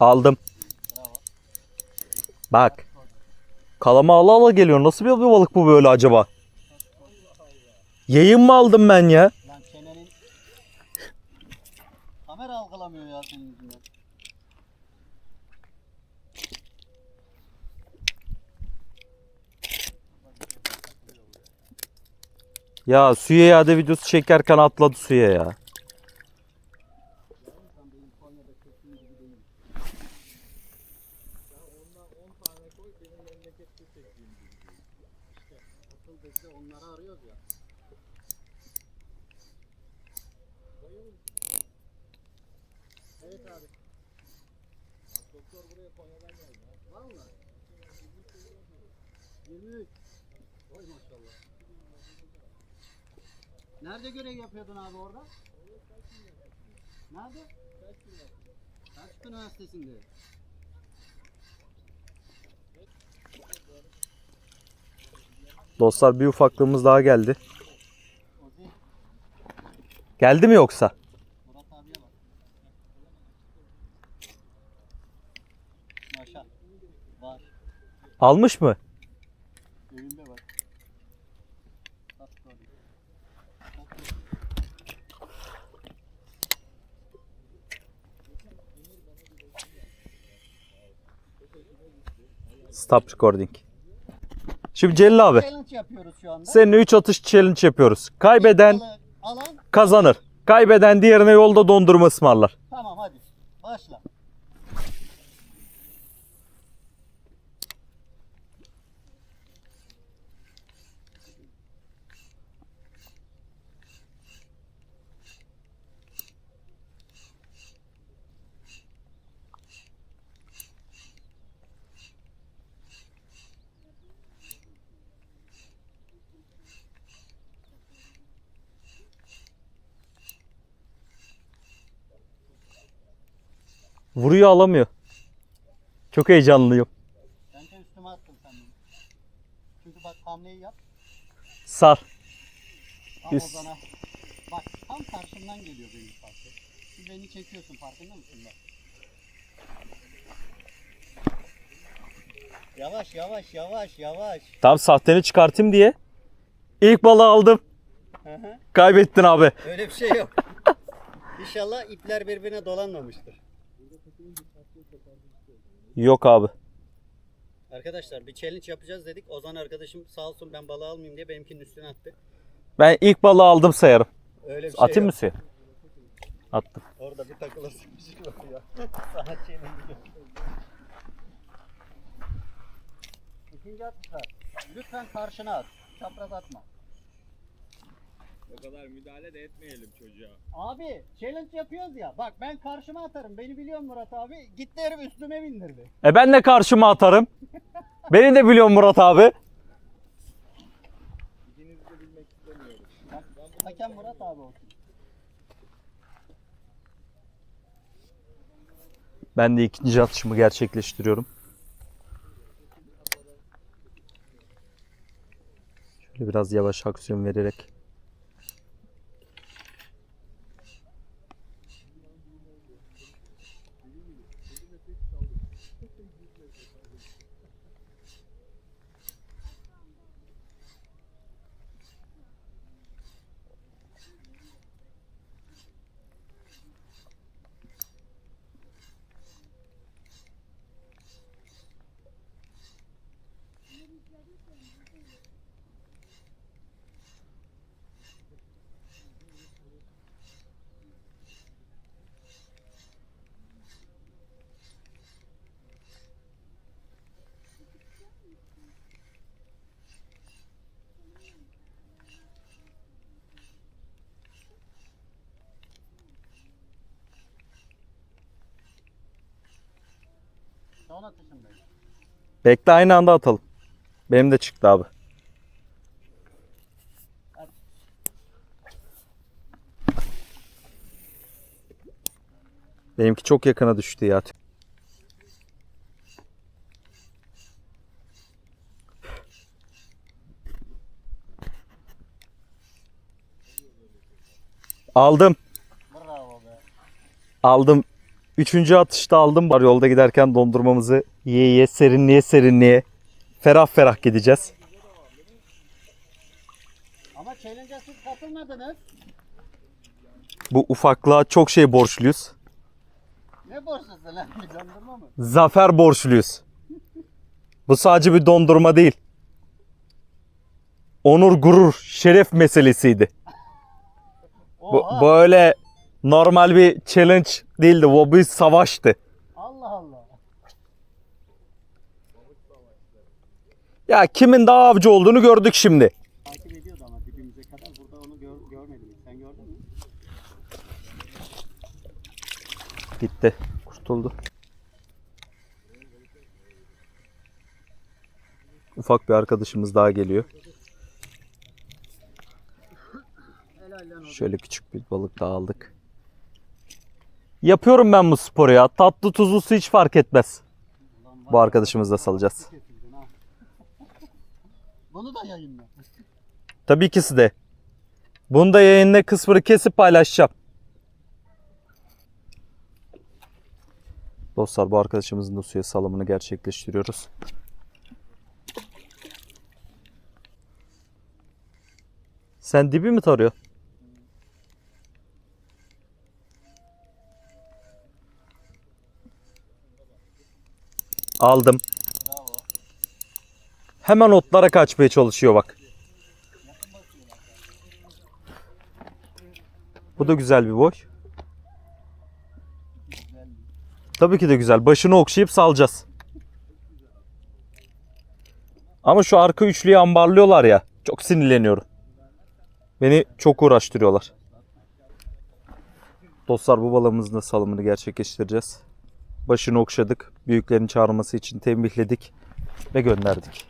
Aldım. Bak. Kalama ala ala geliyor. Nasıl bir balık bu böyle acaba? Yayın mı aldım ben ya? Lan çenenin... Kamera algılamıyor ya senin yüzünden. Ya suya iade videosu çekerken atladı suya ya. Evet abi. Doktor buraya Konya'dan geldi. Valla. 23. Oy maşallah. Nerede görev yapıyordun abi orada? Nerede? Selçuk Üniversitesi'nde. Dostlar bir ufaklığımız daha geldi. Geldi mi yoksa? Murat abiye bak. Maşa. Var. Almış mı? Evinde var. Stop recording. Şimdi Celil abi. Challenge yapıyoruz şu anda. Seninle 3 atış challenge yapıyoruz. Kaybeden Alan kazanır. Kaybeden diğerine yolda dondurma ısmarlar. tamam hadi. Başla. Vuruyor alamıyor. Çok heyecanlıyım. Bence üstüme attın sen beni. Çünkü bak hamleyi yap. Sar. Tam Yüz. Ozan'a. Bak tam karşımdan geliyor benim. Şimdi beni çekiyorsun farkında mısın bak. Yavaş yavaş yavaş yavaş. Tam sahteni çıkartayım diye. İlk balığı aldım. Hı hı. Kaybettin abi. Öyle bir şey yok. İnşallah ipler birbirine dolanmamıştır. Yok abi. Arkadaşlar bir challenge yapacağız dedik. Ozan arkadaşım sağ olsun ben balığı almayayım diye benimkinin üstüne attı. Ben ilk balığı aldım sayarım. Öyle bir şey Atayım mı yok. suya? Attım. Orada bir şey yok ya. Saat challenge. İkinci atışlar. Lütfen karşına at. Çapraz atma. O kadar müdahale de etmeyelim çocuğa. Abi challenge yapıyoruz ya. Bak ben karşıma atarım. Beni biliyor Murat abi. Gitti herif üstüme bindirdi. E ben de karşıma atarım. Beni de biliyorsun Murat abi. İkinizi de bilmek istemiyorum. Bak, hakem Murat abi olsun. Ben de ikinci atışımı gerçekleştiriyorum. Şöyle biraz yavaş aksiyon vererek. Son atışındayım. Bekle aynı anda atalım. Benim de çıktı abi. Benimki çok yakına düştü ya. Aldım. Aldım. Üçüncü atışta aldım. Var yolda giderken dondurmamızı yiye yiye serinliğe serinliğe ferah ferah gideceğiz. Ama challenge'a siz katılmadınız. Bu ufaklığa çok şey borçluyuz. Ne borçlusun lan? Dondurma mı? Zafer borçluyuz. Bu sadece bir dondurma değil. Onur, gurur, şeref meselesiydi. Bu Oha. böyle normal bir challenge değildi. Bu bir savaştı. Allah Allah. Ya kimin daha avcı olduğunu gördük şimdi. Takip ediyordu ama dibimize kadar. Burada onu gör, görmedim. Sen gördün mü? Gitti. Kurtuldu. Ufak bir arkadaşımız daha geliyor. Şöyle küçük bir balık daha aldık. Yapıyorum ben bu sporu ya. Tatlı tuzlu su hiç fark etmez. Bu da salacağız. Bunu da yayınla. Tabii ikisi de. Bunu da yayında kısmını kesip paylaşacağım. Dostlar bu arkadaşımızın da suya salımını gerçekleştiriyoruz. Sen dibi mi tarıyor? Aldım. Hemen otlara kaçmaya çalışıyor bak. Bu da güzel bir boy. Tabii ki de güzel. Başını okşayıp salacağız. Ama şu arka üçlüyü ambarlıyorlar ya. Çok sinirleniyorum. Beni çok uğraştırıyorlar. Dostlar bu balığımızın da salımını gerçekleştireceğiz. Başını okşadık. Büyüklerin çağırması için tembihledik ve gönderdik.